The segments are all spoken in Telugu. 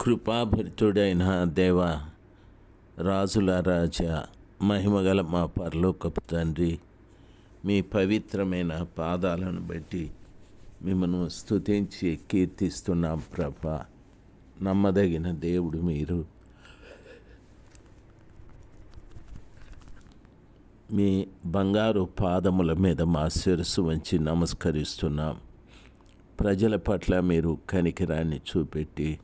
కృపాభరితుడైన దేవ రాజుల రాజా మహిమగల మా పరలోకపు తండ్రి మీ పవిత్రమైన పాదాలను బట్టి మిమ్మను స్తుతించి కీర్తిస్తున్నాం ప్రభ. నమ్మదగిన దేవుడు మీరు. మీ బంగారు పాదముల మీద మా శిరస్సు వంచి నమస్కరిస్తున్నాం. ప్రజల పట్ల మీరు కనికరాన్ని చూపెట్టి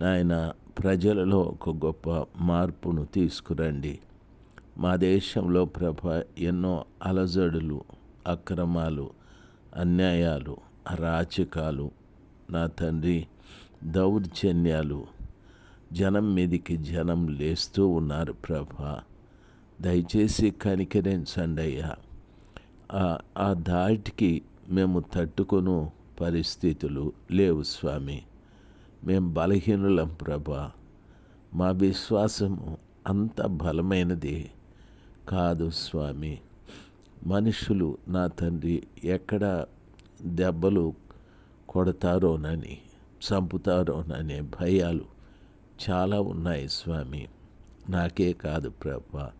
నాయన ప్రజలలో ఒక గొప్ప మార్పును తీసుకురండి. మా దేశంలో ప్రభ ఎన్నో అలజడులు అక్రమాలు అన్యాయాలు అరాచకాలు నా తండ్రి దౌర్జన్యాలు జనం మీదికి జనం లేస్తూ ఉన్నారు ప్రభ. దయచేసి కనికరించండి అయ్యా. ఆ- ఆ దాటికి మేము తట్టుకొను పరిస్థితులు లేవు స్వామి. మేము బలహీనులం ప్రభా. మా విశ్వాసము అంత బలమైనది కాదు స్వామి. మనుషులు నా తండ్రి ఎక్కడ దెబ్బలు కొడతారోనని చంపుతారోననే భయాలు చాలా ఉన్నాయి స్వామి. నాకే కాదు ప్రభా.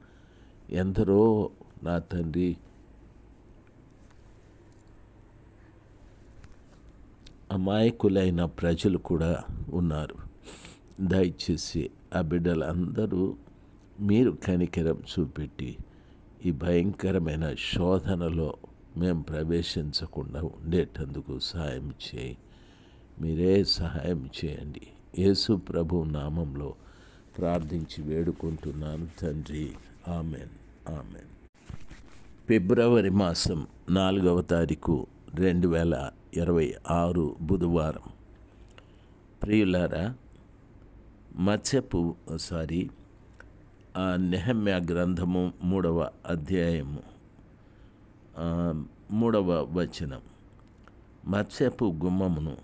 ఎందరో నా తండ్రి అమాయకులైన ప్రజలు కూడా ఉన్నారు. దయచేసి ఆ బిడ్డలందరూ మీరు కనికరం చూపెట్టి ఈ భయంకరమైన శోధనలో మేము ప్రవేశించకుండా ఉండేటందుకు సహాయం చేయి. మీరే సహాయం చేయండి. యేసు ప్రభు నామంలో ప్రార్థించి వేడుకుంటున్నాను తండ్రి. ఆమెన్. ఆమెన్. ఫిబ్రవరి మాసం నాలుగవ తారీఖు రెండు వేల ఇరవై ఆరు బుధవారం. ప్రియులారా మత్స్యపు సారీ ఆ నెహమ్య గ్రంథము మూడవ అధ్యాయము మూడవ వచనం. మత్స్యపు గుమ్మమును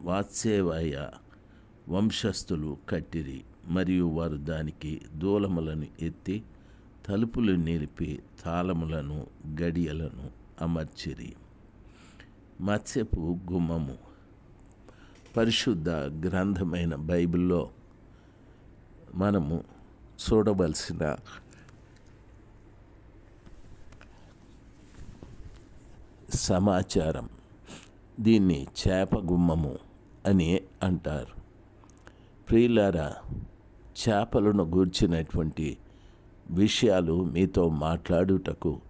వాత్సేవాయ వంశస్థులు కట్టిరి మరియు వారు దానికి దూలములను ఎత్తి తలుపులు నిలిపి తాళములను గడియలను అమర్చిరి. మత్స్యపు గుమ్మము. పరిశుద్ధ గ్రంథమైన బైబిల్లో మనము చూడవలసిన సమాచారం దీన్ని చేప గుమ్మము అని అంటారు. ప్రియులారా చేపలను గూర్చినటువంటి విషయాలు మీతో మాట్లాడుటకు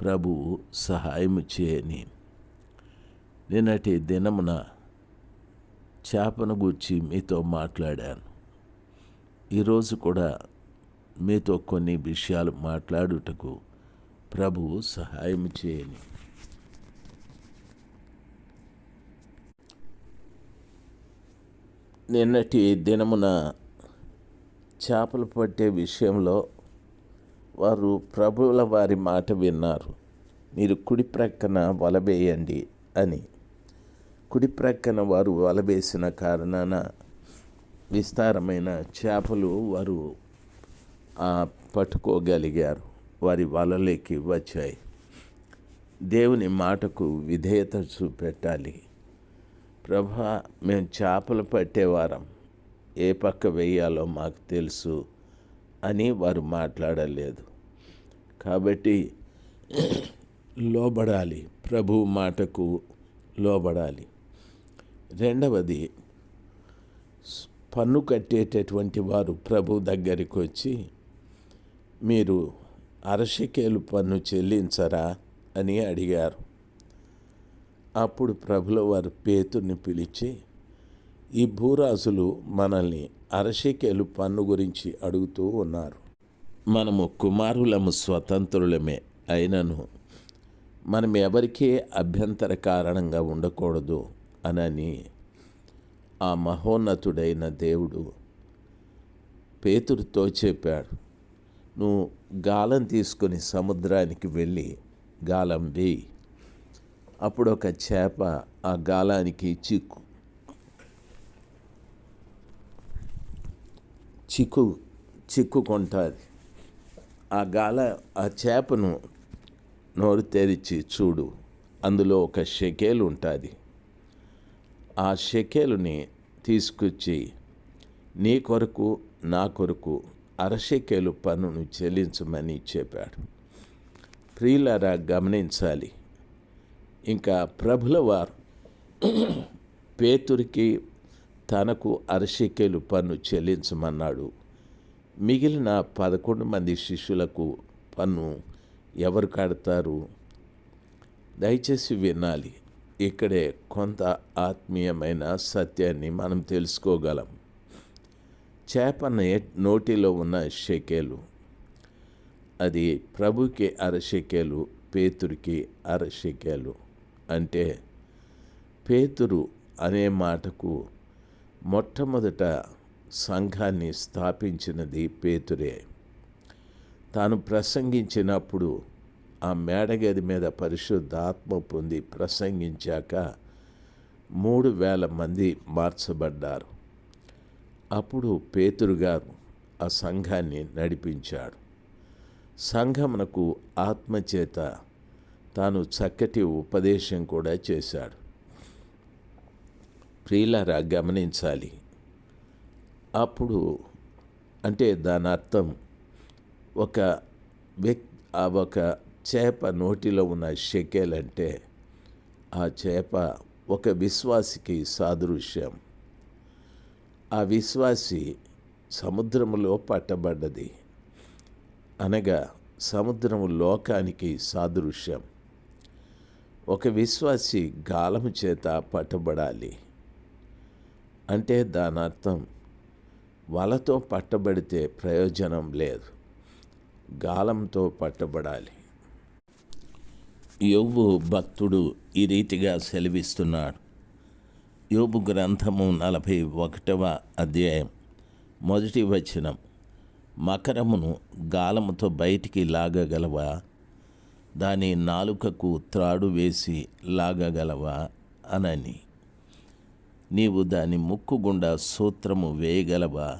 ప్రభువు సహాయము చేయని నిన్నటి దినమున చేపను గూర్చి మీతో మాట్లాడాను. ఈరోజు కూడా మీతో కొన్ని విషయాలు మాట్లాడుటకు ప్రభువు సహాయం చేయని. నిన్నటి దినమున చేపలు పట్టే విషయంలో వారు ప్రభువుల వారి మాట విన్నారు. మీరు కుడి ప్రక్కన వలవేయండి అని. కుడి ప్రక్కన వారు వలవేసిన కారణాన విస్తారమైన చేపలు వారు ఆ, పట్టుకోగలిగారు. వారి వలలోకి వచ్చాయి. దేవుని మాటకు విధేయత చూపెట్టాలి. ప్రభా మేము చేపలు పట్టేవారం. ఏ పక్క వేయాలో మాకు తెలుసు అని వారు మాట్లాడలేదు. కాబట్టి లోబడాలి. ప్రభు మాటకు లోబడాలి. రెండవది పన్ను కట్టేటటువంటి వారు ప్రభు దగ్గరికి వచ్చి మీరు అరశకేలు పన్ను చెల్లించరా? అని అడిగారు. అప్పుడు ప్రభుల వారు పేతుర్ని పిలిచి ఈ భూరాజులు మనల్ని అరశకేలు పన్ను గురించి అడుగుతూ ఉన్నారు. మనము కుమారులము స్వతంత్రులమే అయినను మనం ఎవరికీ అభ్యంతర కారణంగా ఉండకూడదు. అనని ఆ మహోన్నతుడైన దేవుడు పేతురుతో చెప్పాడు నువ్వు గాలం తీసుకొని సముద్రానికి వెళ్ళి గాలం వేయి. అప్పుడు ఒక చేప ఆ గాలానికి చిక్కు చిక్కు చిక్కుకుంటుంది. ఆ గాల ఆ చేపను నోరు తెరిచి చూడు అందులో ఒక షెకేలు ఉంటుంది ఆ షెకేలుని తీసుకొచ్చి నీ కొరకు నా కొరకు అరశకేలు పన్నును చెల్లించమని చెప్పాడు. ప్రియులారా గమనించాలి. ఇంకా ప్రభుల వారు పేతురికి తనకు అరశకేలు పన్ను చెల్లించమన్నాడు. మిగిలిన పదకొండు మంది శిష్యులకు పన్ను ఎవరు కడతారు? దయచేసి వినాలి. ఇక్కడే కొంత ఆత్మీయమైన సత్యాన్ని మనం తెలుసుకోగలం. చేప నోటిలో ఉన్న షెకేలు? అది ప్రభుకి అరషెకేలు పేతురికి అరషెకేలు అంటే పేతురు అనే మాటకు మొట్టమొదట సంఘాన్ని స్థాపించినది పేతురే. తాను ప్రసంగించినప్పుడు ఆ మేడగది మీద పరిశుద్ధాత్మ పొంది ప్రసంగించాక మూడు వేల మంది మార్చబడ్డారు. అప్పుడు పేతురు గారు ఆ సంఘాన్ని నడిపించాడు. సంఘమునకు ఆత్మచేత తాను చక్కటి ఉపదేశం కూడా చేశాడు. ప్రియులారా గమనించాలి. అప్పుడు అంటే దాని అర్థం ఒక వ్యక్ ఆ ఒక చేప నోటిలో ఉన్న షెకేలంటే ఆ చేప ఒక విశ్వాసికి సాదృశ్యం. ఆ విశ్వాసి సముద్రములో పట్టబడ్డది. అనగా సముద్రము లోకానికి సాదృశ్యం. ఒక విశ్వాసి గాలము చేత పట్టబడాలి. అంటే దాని అర్థం వలతో పట్టబడితే ప్రయోజనం లేదు. గాలంతో పట్టబడాలి. యోబు భక్తుడు ఈ రీతిగా సెలవిస్తున్నాడు. యోబు గ్రంథము నలభై ఒకటవ అధ్యాయం మొదటి వచనం. మకరమును గాలముతో బయటికి లాగగలవా? దాని నాలుకకు త్రాడు వేసి లాగగలవా అనని. నీవు దాని ముక్కు గుండా సూత్రము వేయగలవా?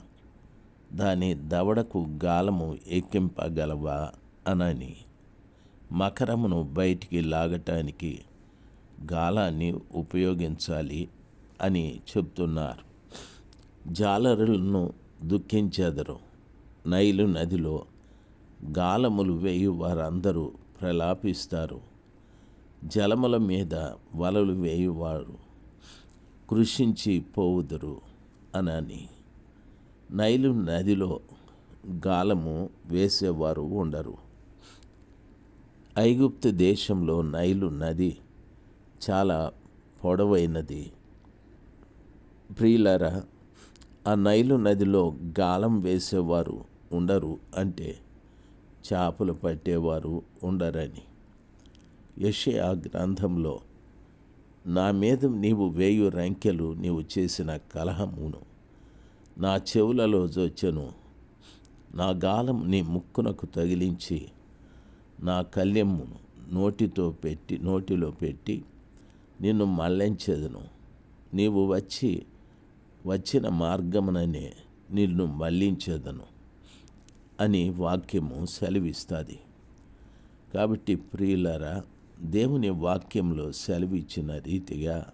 దాని దవడకు గాలము ఎక్కింపగలవా అనని. మకరమును బయటికి లాగటానికి గాలాన్ని ఉపయోగించాలి అని చెప్తున్నారు. జాలరులను దుఃఖించెదరు. నైలు నదిలో గాలములు వేయు వారందరూ ప్రలాపిస్తారు. జలముల మీద వలలు వేయువారు. కృషించి పోవుదురు అనని. నైలు నదిలో గాలము వేసేవారు ఉండరు. ఐగుప్తు దేశంలో నైలు నది చాలా పొడవైనది. ప్రియులరా ఆ నైలు నదిలో గాలం వేసేవారు ఉండరు అంటే చేపలు పట్టేవారు ఉండరని. యెషయా గ్రంథంలో నా మీద నీవు వేయు రంకెలు నీవు చేసిన కలహమును నా చెవులలో జొచ్చెను. నా గాలం నీ ముక్కునకు తగిలించి నా కళ్యమును నోటితో పెట్టి నోటిలో పెట్టి నిన్ను మళ్ళించేదను నీవు వచ్చి వచ్చిన మార్గముననే నిన్ను మళ్ళించేదను అని వాక్యము సెలవిస్తుంది. కాబట్టి ప్రియులరా దేవుని వాక్యంలో సెలవిచ్చిన రీతిగా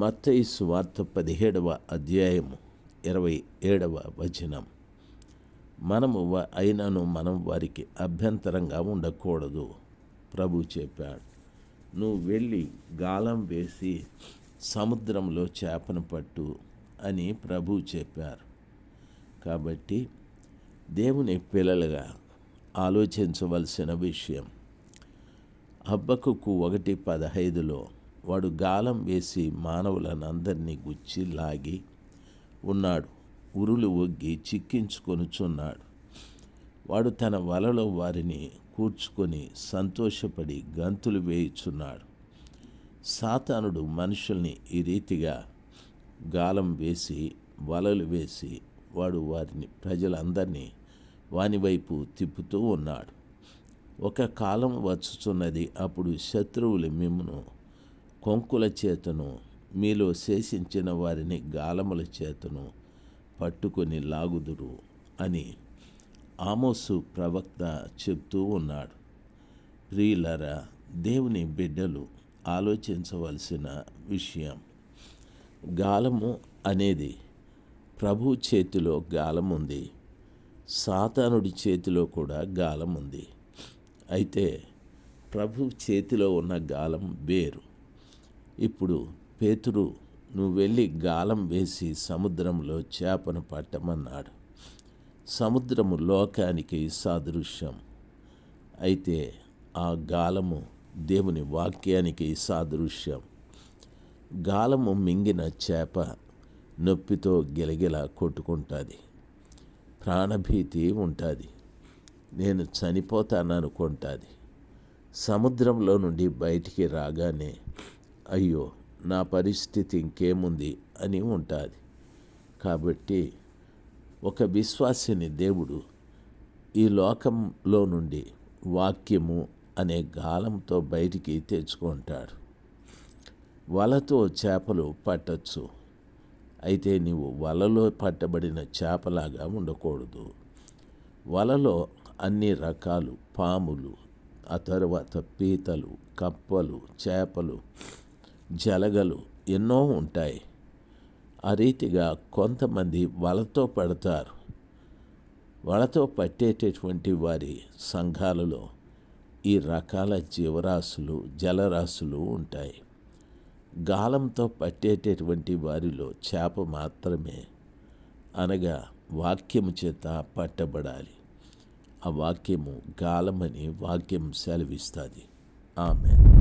మత్తయి సువార్త పదిహేడవ అధ్యాయము ఇరవై ఏడవ వచనం. మనము వ- అయినను మనం వారికి అభ్యంతరంగా ఉండకూడదు. ప్రభు చెప్పాడు. నువ్వు వెళ్ళి గాలం వేసి సముద్రంలో చేపను పట్టు అని ప్రభు చెప్పారు. కాబట్టి దేవుని పిల్లలుగా ఆలోచించవలసిన విషయం హబ్బకుకు ఒకటి పదహైదులో వాడు గాలం వేసి మానవులనందరినీ గుచ్చి లాగి ఉన్నాడు. ఉరులు ఒగ్గి చిక్కించుకొనుచున్నాడు. వాడు తన వలలో వారిని కూర్చుకొని సంతోషపడి గంతులు వేయుచున్నాడు. సాతానుడు మనుషుల్ని ఈ రీతిగా గాలం వేసి వలలు వేసి వాడు వారిని ప్రజలందరినీ వాని వైపు తిప్పుతూ ఉన్నాడు. ఒక కాలం వచ్చుచున్నది అప్పుడు శత్రువులు మిమ్మును కొంకుల చేతను మీలో శేషించిన వారిని గాలముల చేతను పట్టుకొని లాగుదురు అని ఆమోసు ప్రవక్త చెప్తూ ఉన్నాడు. ప్రియులరా దేవుని బిడ్డలు ఆలోచించవలసిన విషయం. గాలము అనేది ప్రభు చేతిలో గాలం ఉంది. సాతానుడి చేతిలో కూడా గాలం ఉంది. అయితే ప్రభు చేతిలో ఉన్న గాలం వేరు. ఇప్పుడు పేతురు నువ్వు వెళ్ళి గాలం వేసి సముద్రంలో చేపను పట్టమన్నాడు. సముద్రము లోకానికి సాదృశ్యం. అయితే ఆ గాలము దేవుని వాక్యానికి సాదృశ్యం. గాలము మింగిన చేప నొప్పితో గిలగిల కొట్టుకుంటుంది. ప్రాణభీతి ఉంటుంది. నేను చనిపోతాననుకుంటుంది. సముద్రంలో నుండి బయటికి రాగానే అయ్యో నా పరిస్థితి ఇంకేముంది అని ఉంటుంది. కాబట్టి ఒక విశ్వాసిని దేవుడు ఈ లోకంలో నుండి వాక్యము అనే గాలంతో బయటికి తెచ్చుకుంటాడు. వలతో చేపలు పట్టచ్చు. అయితే నీవు వలలో పట్టబడిన చేపలాగా ఉండకూడదు. వలలో అన్ని రకాలు పాములు ఆ తర్వాత పీతలు కప్పలు చేపలు జలగలు ఎన్నో ఉంటాయి. ఆ రీతిగా కొంతమంది వలతో పడతారు. వలతో పట్టేటటువంటి వారి సంఘాలలో ఈ రకాల జీవరాశులు జలరాశులు ఉంటాయి. గాలంతో పట్టేటటువంటి వారిలో చేప మాత్రమే అనగా వాక్యము చేత పట్టబడాలి. ఆ వాక్యము గాలమని వాక్యం సెలవిస్తుంది. ఆమె